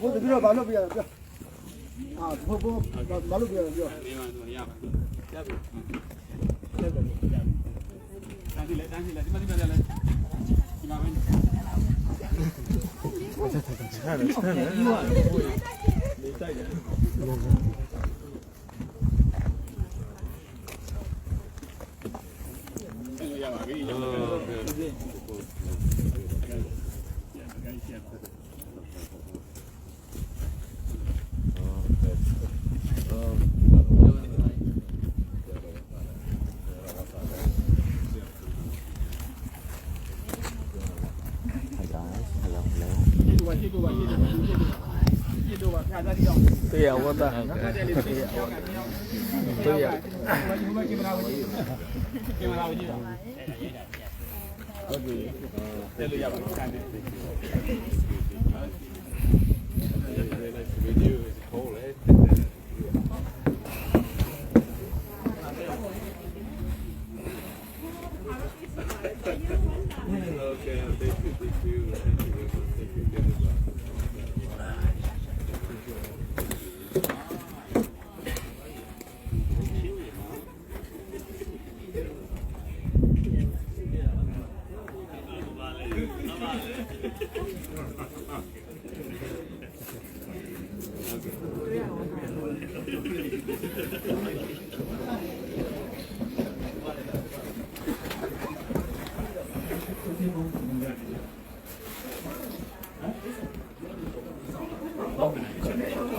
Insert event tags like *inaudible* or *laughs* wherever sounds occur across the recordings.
ဘိုးတပည့်တော့ဘာလို့ပြရလဲပြောအာဘိုးဘိုးဘာလို့ပြရလဲပြောဒီမှာဆိုရပါရပြီတန်းစီလက်တန်းစီလက်ဒီမှာဒီမှာလက်ဒီမှာပဲရပါပြီ ဒီလိုပါဒီလိုပါဒီလိုပါဒီလိုပါဖြာသား ဒီတော့တရားဝတ်တာတဲ့လေးပြေအောင်ကမြောင်းတရားဒီမှာကင်မရာဝင်ကင်မရာဝင်ကြည့်တော့ဟုတ်ပြီတယ်လို့ရပါဘူးဆန်တယ်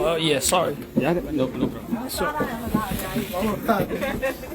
Oh yeah, sorry. Yeah, no, no problem. Sorry. *laughs*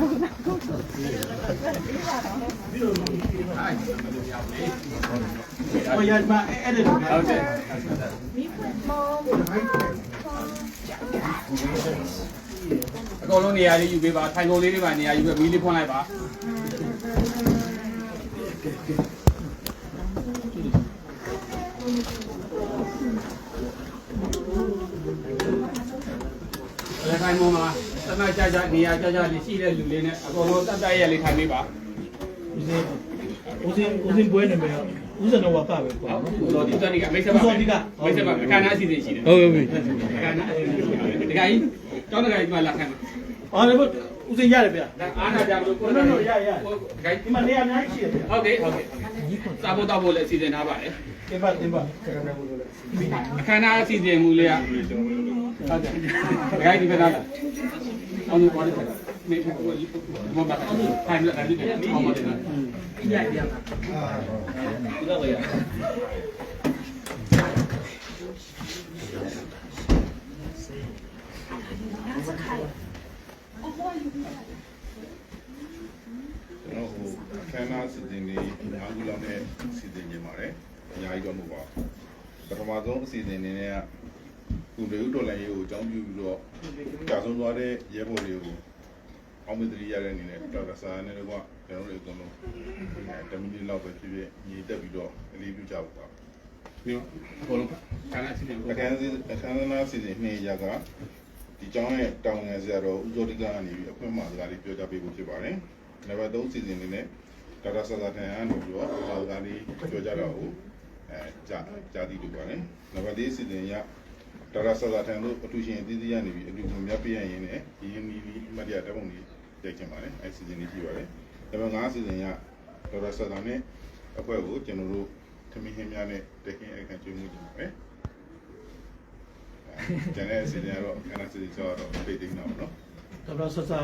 ဟိုရမှာအဲ့ဒါဟုတ်တယ်အကုန်လုံးနေရာလေးယူပေးပါထိုင်ကုန်လေးတွေပါနေရာယူပေးမီးလေးဖွင့်လိုက်ပါလ ည်းခိုင်းမောမှာတမကြကြနေရာကြကြလေးရှိတဲ့လူလေးနဲ့အကုန်လုံးတက်တက်ရလေးထိုင်ပေးပါဦးစင်းဦးစင်းဦးစင်းပွဲနေမယ်ဦးစင်းတော့ပါပဲကွာဟုတ်ဆိုဒီတန်ကမိတ်ဆက်ပါမိတ်ဆက်ပါအခမ်းအနားအစီအစဉ်ရှိတယ်ဟုတ်ပြီအခမ်းအနားအစီအစဉ်ရှိတယ်ဒီကကြီးတောင်းတကကြီးမှလာခံအားလည်းဦးစင်းရတယ်ဗျာဒါအားနာကြမလို့ကိုနော်နော်ရရကကြီးဒီမှာနေရာအများကြီးရှိတယ်ဗျာဟုတ်ကဲ့ဟုတ်ကဲ့စာဖို့တောက်ဖို့လည်းအစီအစဉ်ထားပါတယ်တင်ပါတင်ပါခဏခဏလို့လေအခမ်းအနားအစီအစဉ်မူလေးက ဟုတ်တယ်ဒါကကြီးဒီကလာအောင်လို့ပါတယ်မေမဘာထိုင်လို့အဲ့ဒီအောင်းပါတယ်ပြရပြဒီတော့ရကျွန်တော်ဟိုခန်းနာစီစဉ်လေးအားကူလောက်နဲ့စီစဉ်နေပါတယ်အများကြီးတော့မဟုတ်ပါဘူးပထမဆုံးအစီအစဉ်နေနဲ့ကကု လေဥတော်လိုင်းရေးကိုအကြောင်းပြုပြီးတော့ကြာဆုံးသွားတဲ့ရဲဘော်တွေကိုအောင်မတရီရတဲ့အနေနဲ့ဒေါက်တာဆာနဲ့တော့ကျွန်တော်တို့အကုန်လုံးတမီနီလောက်ပဲဖြစ်ဖြစ်ညီတက်ပြီးတော့အလေးပြုကြပါပါမျိုးအကုန်လုံးခမ်းအနားအစီအစဉ်ကိုအခန်းစီအခန်းနာစီစဉ်နှစ်ရကဒီကျောင်းရဲ့တောင်ငယ်ဆရာတော်ဦးဇောတိကကနေပြီးအခွင့်အမှာစကားလေးပြောကြပေးဖို့ဖြစ်ပါတယ်နံပါတ်3စီစဉ်လေးနဲ့ဒေါက်တာဆာဆာထန်ကနေပြီးတော့အာဂါလေးပြောကြတော့ဘူးအဲဂျာဂျာတိတူပါတယ်နံပါတ်၄စီစဉ်ရ ဒေါက်တာဆာဆာထန်တို့အတူရှင်အသီးသီးရနေပြီးအတူဝင်မြတ်ပြရရင်လည်းဒီရင်းနီးလေးအမတ်ရတပ်ပုံလေးရိုက်ချင်ပါတယ်အဲစီစဉ်လေးရှိပါတယ်နံပါတ်5စီစဉ်ရဒေါက်တာဆာဆာနဲ့အဖွဲ့ကိုကျွန်တော်တို့ထမင်းဟင်းများနဲ့တခင်အခန့်ကျွေးမှုကြည့်ပါတယ်ကျန်တဲ့အစီအစဉ်ကတော့ခဏစီစဉ်ဆိုတော့ပြေးသိနေအောင်နော်တော်တော်ဆဆာ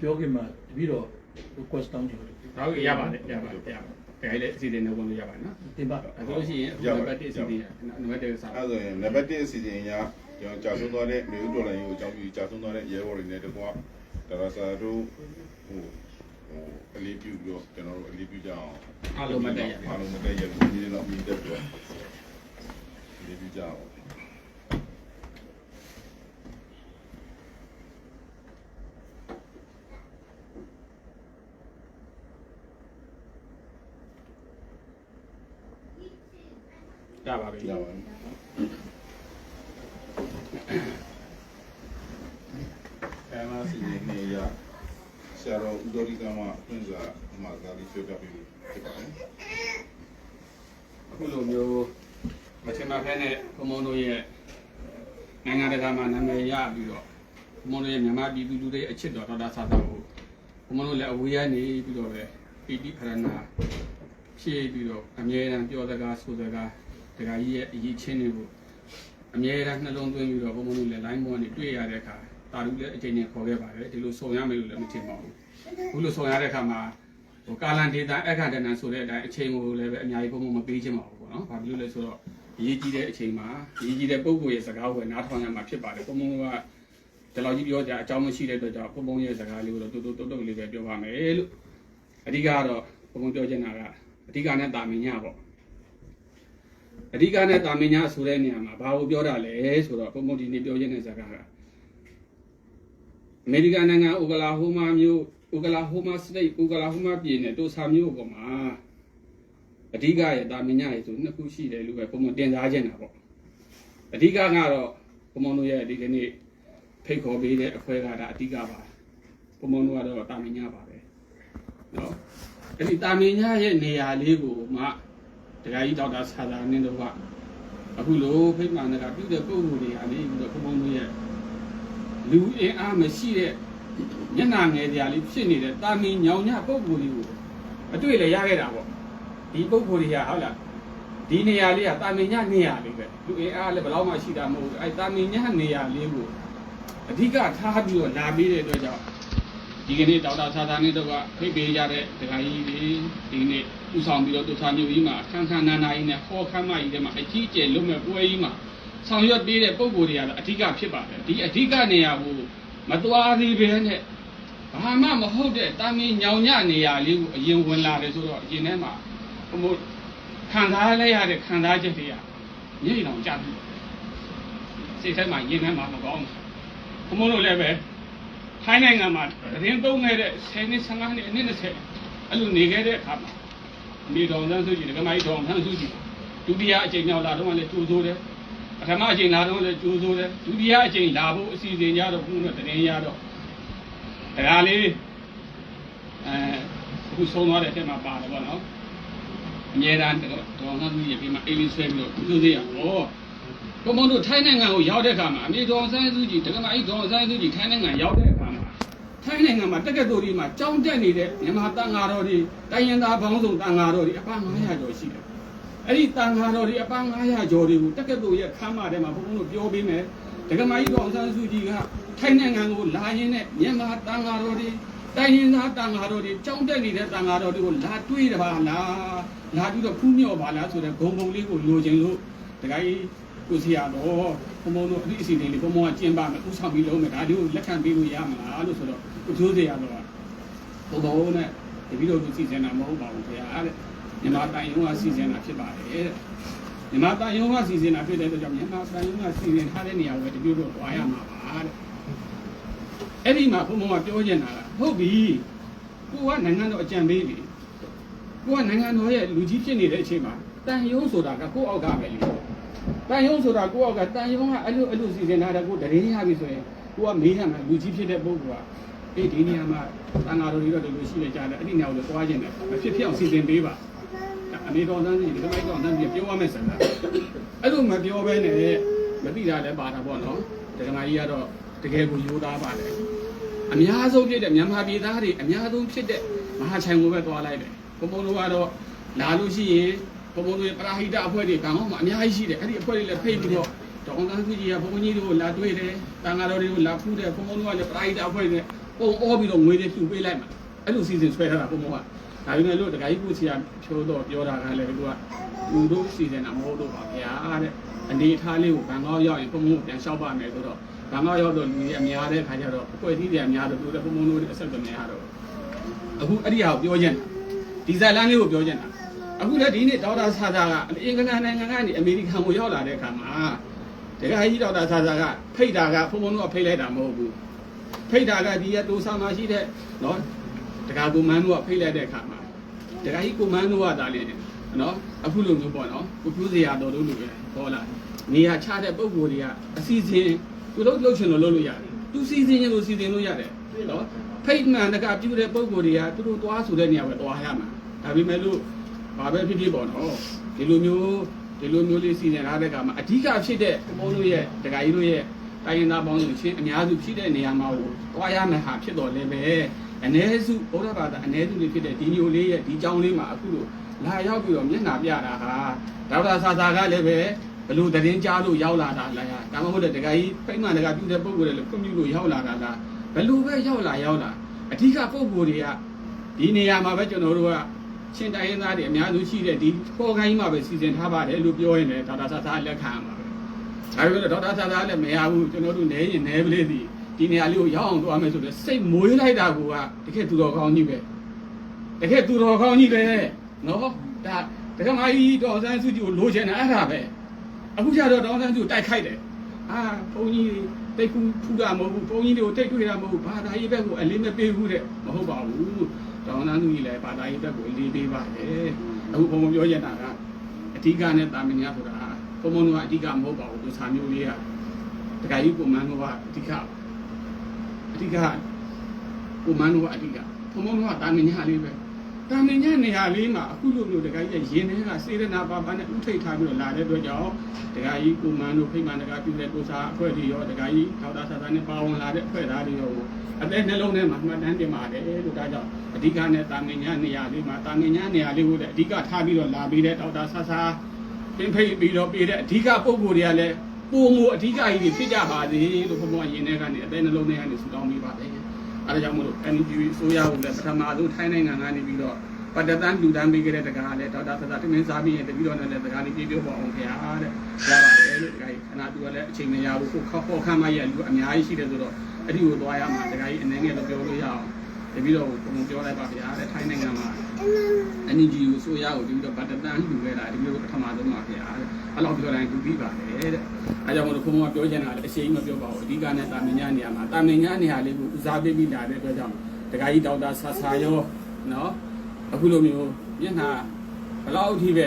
ပြောခင်မှာတပည့်တော့ request တောင်းချင်တယ်တော့ရပါတယ်ရပါတယ်ရပါတယ် ဒါလည်းအစီအစဉ်နဲ့ဝင်လို့ရပါတယ်နော်တင်ပါအဲဆိုလို့ရှိရင်နံပါတ်1အစီအစဉ်နံပါတ်1စာအဲဆိုရင်နံပါတ်1အစီအစဉ်ရကျွန်တော်ကြာဆုံးသွားတဲ့မျိုးတော်လိုင်းကိုအကြောင်းပြုကြာဆုံးသွားတဲ့ရဲဘော်တွေနဲ့တကွာဒါရစာတို့ဟိုဟိုအလေးပြုပြီးတော့ကျွန်တော်တို့အလေးပြုကြအောင်အားလုံးမတက်ရအားလုံးမတက်ရဘူးဒီနေ့တော့မြည်တက်ပြီးတော့အလေးပြုကြအောင် ရပါပြီရပါပြီအဲမှာစီစဉ်နေရဆရာတော်ဦးတော်ဒီကမှပြင်စာမှာဒါလေးပြောပြပေးဖြစ်ပါတယ်အခုလိုမျိုးမချင်မဖဲနဲ့ဘုံဘုံတို့ရဲ့နိုင်ငံတကာမှာနာမည်ရပြီးတော့ဘုံဘုံတို့ရဲ့မြန်မာပြည်သူလူတွေအချစ်တော်တော်တာဆာတော်ကိုဘုံဘုံတို့လည်းအဝေးရနေပြီးတော့ပဲပီတိဖရဏဖြည့်ပြီးတော့အမြဲတမ်းပြောစကားဆိုစကား ဒကာကြီးရဲ့အရေးချင်းတွေကိုအမြဲတမ်းနှလုံးသွင်းပြီးတော့ဘုံဘုံတို့လည်း line ပေါ်နေတွေ့ရတဲ့အခါတာလူလည်းအချိန်ချင်းခေါ်ခဲ့ပါတယ်ဒီလိုဆုံရမယ်လို့လည်းမထင်ပါဘူးအခုလိုဆုံရတဲ့အခါမှာဟိုကာလန်ဒေတာအခါတဏ္ဍဆိုတဲ့အတိုင်းအချိန်ကိုလည်းပဲအများကြီးပုံမှန်မပေးချင်ပါဘူးပေါ့နော်။ဘာဖြစ်လို့လဲဆိုတော့အရေးကြီးတဲ့အချိန်မှာအရေးကြီးတဲ့ပုံကိုယ်ရဲ့စကားကိုနားထောင်ရမှာဖြစ်ပါတယ်။ပုံမှန်ကဒီလောက်ကြီးပြောကြအကြောင်းမရှိတဲ့အတွက်ကြောင့်ပုံမှန်ရဲ့စကားလေးကိုတော့တူတူတုတ်တုတ်လေးပဲပြောပါမယ်လို့အဓိကတော့ပုံမှန်ပြောချင်တာကအဓိကနဲ့တာမင်ညပေါ့။ အဓိကနဲ့တာမင်ညာဆိုတဲ့နေရာမှာဘာကိုပြောတာလဲဆိုတော့ပုံပုံဒီနေ့ပြောရတဲ့ဇာကာကအမေရိကန်နိုင်ငံအိုကလာဟိုမာမြို့အိုကလာဟိုမာစတိတ်အိုကလာဟိုမာပြည်နယ်တိုဆာမြို့ပေါ်မှာအဓိကရဲ့တာမင်ညာရဲ့ဆိုနှစ်ခုရှိတယ်လို့ပဲပုံပုံတင်စားခြင်းတာပေါ့အဓိကကတော့ပုံပုံတို့ရဲ့ဒီကနေ့ဖိတ်ခေါ်ပေးတဲ့အခွဲကဒါအဓိကပါပုံပုံတို့ကတော့တာမင်ညာပါပဲနော်အဲ့ဒီတာမင်ညာရဲ့နေရာလေးကိုမှ ဒကာကြီးဒေါက်တာဆာသာနင်းတို့ကအခုလိုဖိတ်မှန်တာပြုတဲ့ပုံစံတွေအနေပြီးတော့ပုံမှန်တို့ရဲ့လူအင်အားမရှိတဲ့မျက်နှာငယ်တရားလေးဖြစ်နေတဲ့တာမင်ညောင်ညပုံကိုယ်လေးကိုအတွေ့လည်းရခဲ့တာပေါ့ဒီပုံကိုယ်လေးကဟုတ်လားဒီနေရာလေးကတာမင်ညနေရာလေးပဲလူအင်အားလည်းဘယ်တော့မှရှိတာမဟုတ်ဘူးအဲတာမင်ညနေရာလေးကိုအဓိကထားပြီးတော့လာပြီးတဲ့အတွက်ကြောင့်ဒီကနေ့ဒေါက်တာသာသာနေတော့ကဖိတ်ပေးကြတဲ့ဒကာကြီးတွေဒီနေ့ ဥဆောင်ပြီးတော့သူသာမျိုးကြီးမှာခန်းခန်းနာနာကြီးနဲ့ဟောခမ်းမကြီးထဲမှာအကြီးအကျယ်လုံးမဲ့ပွဲကြီးမှာဆောင်ရွက်ပေးတဲ့ပုံကိုယ်တွေကတော့အဓိကဖြစ်ပါတယ်ဒီအဓိကနေရာကိုမသွားသေးပဲနဲ့ဘာမှမဟုတ်တဲ့တာမင်ညောင်ညနေရာလေးကိုအရင်ဝင်လာတယ်ဆိုတော့အရင်ထဲမှာဘုမို့ခံစားလိုက်ရတဲ့ခံစားချက်တွေကညိတ်အောင်ကြပြီစိတ်ထဲမှာရင်ထဲမှာမကောင်းဘူးဘုမို့လို့လည်းပဲထိုင်းနိုင်ငံမှာသတင်းသုံးခဲ့တဲ့10နှစ်15နှစ်အနည်း20အဲ့လိုနေခဲ့တဲ့အခါမှာအ မေတော်ဆန်းစုကြည်ဒကမကြီးတော်ဆန်းစုကြည်ဒုတိယအကြိမ်မြောက်လာတော့လည်းကြိုးစိုးတယ်ပထမအကြိမ်လာတော့လည်းကြိုးစိုးတယ်ဒုတိယအကြိမ်လာဖို့အစီအစဉ်ကြတော့ဘုရားသတင်းရတော့ဒါလေးအဲအခုဆုံးသွားတဲ့အထက်မှာပါတယ်ပေါ့နော်အမြဲတမ်းတော်ဆန်းစုကြည်ပြင်မှာအိမ်လေးဆွဲပြီးတော့ကြိုးသေးရဟောဘုံဘုံတို့ထိုင်းနိုင်ငံကိုရောက်တဲ့အခါမှာအမေတော်ဆန်းစုကြည်ဒကမကြီးတော်ဆန်းစုကြည်ထိုင်းနိုင်ငံရောက်တဲ့အခါမှာ ထိုင်းနိုင်ငံမှာတက္ကသိုလ်တွေမှာကျောင်းတက်နေတဲ့မြန်မာတန်ဃာတော်တွေတိုင်းရင်းသားဘောင်းဆောင်တန်ဃာတော်တွေအပန်း900ကျော်ရှိတယ်။အဲ့ဒီတန်ဃာတော်တွေအပန်း900ကျော်တွေကိုတက္ကသိုလ်ရဲ့ခမ်းမထဲမှာဘုန်းဘုန်းတို့ပြောပေးမယ်။ဒကမကြီးတော်ဆန်းစုကြည်ကထိုင်းနိုင်ငံကိုလာရင်းနဲ့မြန်မာတန်ဃာတော်တွေတိုင်းရင်းသားတန်ဃာတော်တွေကျောင်းတက်နေတဲ့တန်ဃာတော်တွေကိုလာတွေးတယ်ပါလား။လာပြီးတော့ဖူးမြော့ပါလားဆိုတဲ့ဂုံဂုံလေးကိုလိုချင်လို့ဒကာကြီး ကိုစီရတော့ဘုံဘုံတို့အသည့်အစီအစဉ်လေးဘုံဘုံကကျင်းပမယ်ဥဆောင်ပြီးလုံးမယ်ဒါတို့လက်ခံပေးလို့ရမလားလို့ဆိုတော့ကိုကျိုးစရာတော့ဘုံဘုံနဲ့တပည့်တော်သူစီစဉ်တာမဟုတ်ပါဘူးခင်ဗျာတဲ့မြန်မာတိုင်ယုံကစီစဉ်တာဖြစ်ပါတယ်တဲ့မြန်မာတိုင်ယုံကစီစဉ်တာဖြစ်တဲ့အတွက်ကြောင့်မြန်မာတိုင်ယုံကစီစဉ်ထားတဲ့နေရာကိုတပည့်တော်သွားရမှာပါတဲ့အဲ့ဒီမှာဘုံဘုံကပြောနေတာကဟုတ်ပြီကိုကနိုင်ငံတော်အကြံပေးပြီကိုကနိုင်ငံတော်ရဲ့လူကြီးဖြစ်နေတဲ့အချိန်မှာတန်ယုံဆိုတာကကိုယ့်အောက်ကပဲလေ တန်ယုံဆိုတာကိုယ့်အောက်ကတန်ယုံကအဲ့လိုအဲ့လိုစီစဉ်ထားတာကိုတရေရပြီဆိုရင်ကိုကမေးရမှာလူကြီးဖြစ်တဲ့ပုဂ္ဂိုလ်ကအေးဒီနေရာမှာတန်ဃာတော်တွေတော့ဒီလိုရှိနေကြတယ်အဲ့ဒီနေရာကိုလည်းသွားခြင်းတယ်မဖြစ်ဖြစ်အောင်စီစဉ်ပေးပါအမေတော်တန်းကြီးဒီကမိုက်တော်တန်းကြီးပြောရမယ်စကားအဲ့လိုမပြောဘဲနဲ့မသိတာလည်းပါတာပေါ့နော်ဒကမာကြီးကတော့တကယ်ကိုယူသားပါတယ်အများဆုံးဖြစ်တဲ့မြန်မာပြည်သားတွေအများဆုံးဖြစ်တဲ့မဟာချိုင်ကိုပဲသွားလိုက်တယ်ဘုံဘုံတို့ကတော့လာလို့ရှိရင် ဘုံဘုံတွေပရာဟိတအဖွဲ့တွေကံဟောမှာအများကြီးရှိတယ်အဲ့ဒီအဖွဲ့တွေလည်းဖိတ်ပြီးတော့ဒေါအောင်ဆန်းစုကြည်ကဘုံဘုံကြီးတွေကိုလာတွေ့တယ်တန်ဃာတော်တွေကိုလာဖူးတယ်ဘုံဘုံတို့ကလည်းပရာဟိတအဖွဲ့တွေပုံအောပြီးတော့ငွေတွေဖြူပေးလိုက်မှာအဲ့လိုစီစဉ်ဆွဲထားတာဘုံဘုံကဒါပေမဲ့လို့တခါကြီးကိုစီကဖြိုးတော့ပြောတာကလည်းသူကသူတို့စီစဉ်တာမဟုတ်တော့ပါဗျာတဲ့အနေထားလေးကိုဘန်ကောက်ရောက်ရင်ဘုံဘုံပြန်လျှောက်ပါမယ်ဆိုတော့ဘန်ကောက်ရောက်တော့လူတွေအများတဲ့ခါကျတော့အဖွဲ့အစည်းတွေအများတော့သူတို့ဘုံဘုံတို့အဆက်အသွယ်များတော့အခုအဲ့ဒီဟာကိုပြောချင်တာဒီဇာလန်လေးကိုပြောချင်တာ အခုလည်းဒီနေ့ဒေါက်တာဆာသာကအင်္ဂလန်နိုင်ငံကနေအမေရိကန်ကိုရောက်လာတဲ့အခါမှာတခါကြီးဒေါက်တာဆာသာကဖိတ်တာကဖုံဖုံတို့ကဖိတ်လိုက်တာမဟုတ်ဘူးဖိတ်တာကဒီရတူဆာမှာရှိတဲ့နော်တခါကိုမန်းတို့ကဖိတ်လိုက်တဲ့အခါမှာတခါကြီးကိုမန်းတို့ကဒါလေနော်အခုလိုမျိုးပေါ့နော်ကိုပြိုးစရာတော်လို့လို့ပဲဟောလာနေရာချတဲ့ပုံကိုယ်တွေကအစီအစဉ်သူတို့လှုပ်ရှင်လို့လုပ်လို့ရတယ်သူစီစဉ်ရင်လို့စီစဉ်လို့ရတယ်နော်ဖိတ်မှန်တကပြုတဲ့ပုံကိုယ်တွေကသူတို့သွားဆိုတဲ့နေရာပဲသွားရမှာဒါပေမဲ့လို့ ဘာပဲဖြစ်ဖြစ်ပေါ့နော်ဒီလိုမျိုးဒီလိုမျိုးလေးစီစဉ်ထားတဲ့ကမှာအဓိကဖြစ်တဲ့ဘုံတို့ရဲ့တကကြီးတို့ရဲ့တိုင်းရင်းသားပေါင်းစုချင်းအများစုဖြစ်တဲ့နေရာမှာကိုသွားရမယ်ဟာဖြစ်တော်လဲပဲအ ਨੇ စုဘုရားဘာသာအ ਨੇ စုတွေဖြစ်တဲ့ဒီမျိုးလေးရဲ့ဒီကြောင်းလေးမှာအခုလိုလာရောက်ပြီးတော့မျက်နှာပြတာဟာဒေါက်တာဆာဆာကလည်းပဲဘလို့တရင်ကြားလို့ရောက်လာတာလားဒါမှမဟုတ်တဲ့တကကြီးပိတ်မှန်တကပြုတဲ့ပုံကိုယ်တွေလည်းခွင့်ပြုလို့ရောက်လာတာလားဘလို့ပဲရောက်လာရောက်လာအဓိကပုံကိုယ်တွေကဒီနေရာမှာပဲကျွန်တော်တို့က ချင်းတိုင်းရင်းသားတွေအများစုရှိတဲ့ဒီပေါ်ကိုင်းမှာပဲစီစဉ်ထားပါတယ်လို့ပြောရင်လည်းဒေါက်တာဆာဆာလက်ခံပါပဲဒါပေမဲ့ဒေါက်တာဆာသာလည်းမရဘူးကျွန်တော်တို့နေရင်နေပလေးစီဒီနေရာလေးကိုရောက်အောင်သွားမယ်ဆိုတော့စိတ်မွေးလိုက်တာကတကယ်သူတော်ကောင်းကြီးပဲတကယ်သူတော်ကောင်းကြီးပဲနော်ဒါတကယ်မကြီးဒေါ်ဆန်းစုကြည်ကိုလိုချင်တာအဲ့ဒါပဲအခုကျတော့ဒေါ်ဆန်းစုတိုက်ခိုက်တယ်အာဘုန်းကြီးတိတ်ကူထူတာမဟုတ်ဘူးဘုန်းကြီးတွေကိုတိတ်တွေ့တာမဟုတ်ဘူးဘာသာရေးဘက်ကိုအလေးမပေးဘူးတဲ့မဟုတ်ပါဘူး ဒေါ်ဆန်းစုကြည်လည်းဘာသာရေးဘက်ကိုအလေးပေးပါတယ်အခုဘုံဘုံပြောရတာကအဓိကနဲ့တာမင်ညာဆိုတာဘုံဘုံကအဓိကမဟုတ်ပါဘူးဒီစာမျိုးလေးကတခါကြီးပုံမှန်ကအဓိကအဓိကပုံမှန်ကအဓိကဘုံဘုံကတာမင်ညာလေးပဲ တာမင်ညာနေရာလေးမှာအခုလိုမျိုးတခါကြီးရင်ထဲကစေရနာပါပါနဲ့ဥထိတ်ထားပြီးတော့လာတဲ့အတွက်ကြောင့်တခါကြီးပုံမှန်တို့ဖိမှန်တခါပြုတဲ့ကိုစားအဖွဲ့တွေရောတခါကြီးထောက်တာဆာဆာနဲ့ပါဝင်လာတဲ့အဖွဲ့သားတွေရောအသက်နှလုံးထဲမှာမှတ်တမ်းတင်ပါတယ်လို့ဒါကြောင့်အဓိကနဲ့တာမင်ညာနေရာလေးမှာတာမင်ညာနေရာလေးကိုလည်းအဓိကထားပြီးတော့လာပြီးတဲ့ထောက်တာဆာဆာပင်ဖိတ်ပြီးတော့ပြည်တဲ့အဓိကပုံကိုယ်တွေကလည်းပုံမူအဓိကကြီးတွေဖြစ်ကြပါစေလို့ဘုံဘုံရင်ထဲကနေအသေးနှလုံးထဲကနေဆူတောင်းပေးပါတယ်။ အဲဒါကြောင့်မို့လို့ NGO ဆိုရဖို့လည်းပထမဆုံးထိုင်းနိုင်ငံကနေပြီးတော့ပတ္တတန်လူတန်းပေးခဲ့တဲ့တကားလည်းဒေါက်တာသသာတင်မင်းစားပြီးရင်တပြီးတော့လည်းတကားလေးပြေးပြောပါအောင်ခင်ဗျာတဲ့။ရပါတယ်လို့တကားကြီးခဏတူကလည်းအချိန်မရဘူးကိုခောက်ခောက်ခမ်းမရဲ့လူအများကြီးရှိတယ်ဆိုတော့အဲ့ဒီကိုသွားရမှာတကားကြီးအနေနဲ့တော့ပြောလို့ရအောင်။တပြီးတော့ဘုံဘုံပြောလိုက်ပါဗျာတဲ့ထိုင်းနိုင်ငံမှာ NGO ကိုဆိုရကိုဒီလိုဗတ်တန်လူခဲ့တာဒီလိုပထမဆုံးပါခင်ဗျာတဲ့အဲ့လောက်ပြောတိုင်းသူပြီးပါတယ်တဲ့အဲကြောင့်မလို့ဘုံဘုံကပြောချင်တာလည်းအရှိန်မပြောပါဘူးအဓိကနဲ့တာမင်ညာနေရာမှာတာမင်ညာနေရာလေးကိုဦးစားပေးပြီးလာတဲ့အတွက်ကြောင့်တခါကြီးဒေါက်တာဆာဆာရောနော်အခုလိုမျိုးမျက်နှာဘလောက်အထိပဲ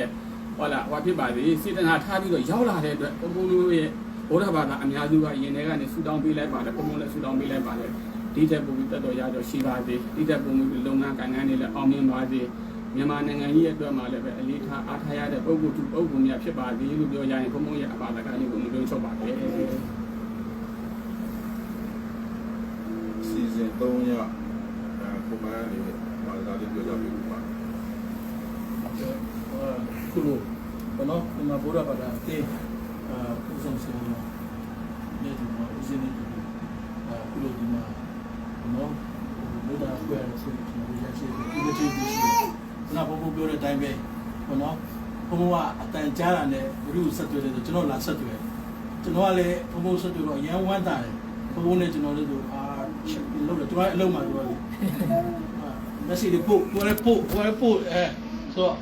ဟုတ်လားဟောဖြစ်ပါသေးစေတနာထားပြီးတော့ရောက်လာတဲ့အတွက်ဘုံဘုံတို့ရဲ့ဘုရားဘာသာအများစုကယင်ထဲကနေဆူတောင်းပေးလိုက်ပါတယ်ဘုံဘုံလည်းဆူတောင်းပေးလိုက်ပါတယ် ဒီတဲ့ပုံပြီးတက်တော်ရတော့ရှိပါသေးဒီတဲ့ပုံပြီးလုပ်ငန်းကိုင်ငန်းတွေလည်းအောင်မြင်ပါသေးမြန်မာနိုင်ငံကြီးရဲ့အတွက်မှာလည်းပဲအလေးထားအားထားရတဲ့ပုံကူတူပုံကူများဖြစ်ပါသည်လို့ပြောရရင်ဘုံဘုံရဲ့အပါဒကလေးကိုမပြောချုပ်ပါနဲ့စီစဉ်3ရက်အဲပုံမှန်နေပါလာလေးပြောကြပေးပါခုလိုဘနော်ဒီမှာဘုရားဘာသာတင်းအာဥဆောင်စီနေဒီမှာဥစဉ်နေဒီအာခုလိုဒီမှာ နော်ဘုရားကွယ်ဆိုကျွန်တော်ရရှိတယ်ဒီလိုချစ်ပြီးရှိနာဘုံဘုံပြောတဲ့အတိုင်းပဲဘနော်ဘုံဘုံကအတန်ကြားတာနဲ့ဘုရားဆက်တွေ့တယ်ဆိုကျွန်တော်လာဆက်တွေ့ကျွန်တော်ကလည်းဘုံဘုံဆက်တွေ့တော့အရန်ဝမ်းတာတယ်ဘုံဘုံနဲ့ကျွန်တော်တို့ဆိုအာချက်ပြီးလို့ကျွန်တော်အလုံးမှာပြောတယ်မက်ဆေ့ချ်ပို့ကိုလည်းပို့ကိုလည်းပို့အဲဆိုတော့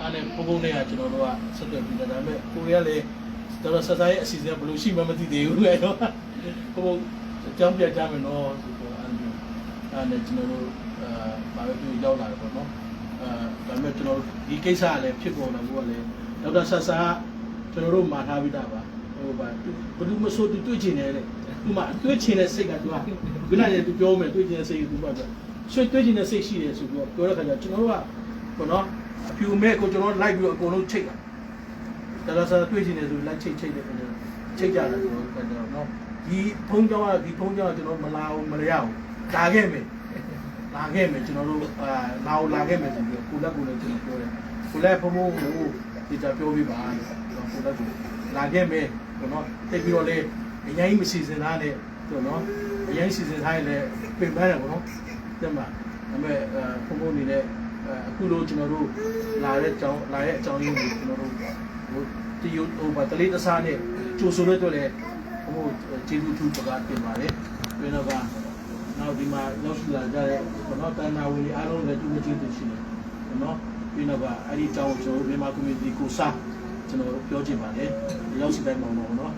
အဲ့ဒါပုံပုံနဲ့ကကျွန်တော်တို့ကဆက်သွယ်ပြီးတယ်ဒါပေမဲ့ကိုရီးယားလည်းတော်တော်ဆက်စားရဲ့အစီအစဉ်ကဘယ်လိုရှိမှမသိသေးဘူးလေတော့ပုံပုံအကြောင်းပြကြမယ်နော်ဆိုတော့အဲ့ဒါ အဲ့ဒါကျွန်တော်တို့အာဘာပဲပြောရောက်လာတယ်ပေါ့နော်အဲဒါပေမဲ့ကျွန်တော်တို့ဒီကိစ္စကလည်းဖြစ်ပေါ်လာဖို့ကလည်းဒေါက်တာဆဆာကျွန်တော်တို့မှာထားပြီးသားပါဟိုပါဘယ်သူမဆိုသူတွေ့ချင်တယ်လေသူမှတွေ့ချင်တဲ့စိတ်ကသူကခုနကသူပြောမယ်တွေ့ချင်တဲ့စိတ်ကသူကဆွေးတွေ့ချင်တဲ့စိတ်ရှိတယ်ဆိုပြီးတော့ပြောတဲ့ခါကျကျွန်တော်တို့ကဘောနော်အဖြူမဲ့ကိုကျွန်တော်လိုက်ပြီးတော့အကုန်လုံးချိတ်တာဒါလာစားတွေ့ချင်တယ်ဆိုလိုက်ချိတ်ချိတ်တယ်ခါကျချိတ်ကြတယ်ဆိုတော့ခါကျတော့နော်ဒီဖုံးကြောင်းကဒီဖုံးကြောင်းကကျွန်တော်မလာဘူးမရအောင် လာခဲ့မယ်လာခဲ့မယ်ကျွန်တော်တို့အာလာလာခဲ့မယ်ဆိုပြီးကိုလက်ကိုလည်းကျွန်တော်ပြောတယ်ကိုလက်ဖုံးဖုံးကိုဒီကြပြောပြပါလို့ကိုလက်ကိုလာခဲ့မယ်ဘောနော်တိတ်ပြီးတော့လေအရင်ကြီးမစီစဉ်သားနဲ့ဆိုတော့နော်အရင်စီစဉ်ထားရင်လည်းပြင်ပန်းတယ်ဘောနော်တက်မှာဒါပေမဲ့ဖုံးဖုံးနေတဲ့အခုလိုကျွန်တော်တို့လာတဲ့အကြောင်းလာတဲ့အကြောင်းရင်းကိုကျွန်တော်တို့ဟိုတီယိုဟိုပါတလေးတစားနဲ့ကြိုဆိုလို့တော့လေဟိုကျေးဇူးထူးပကားတင်ပါတယ်ပြီးတော့က နောက်ဒီမှာရောက်ရှိလာကြတဲ့ဘောနော်တန်နာဝင်အားလုံးလည်းတူမချင်းတူရှိတယ်ဘောနော်ပြီးတော့ကအဲ့ဒီအကြောင်းကျွန်တော်မြန်မာ community ကိုစားကျွန်တော်ပြောချင်ပါတယ်ရောက်ရှိတိုင်းမှာပေါ့နော်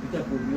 ဒီတက်ပို့ပြီး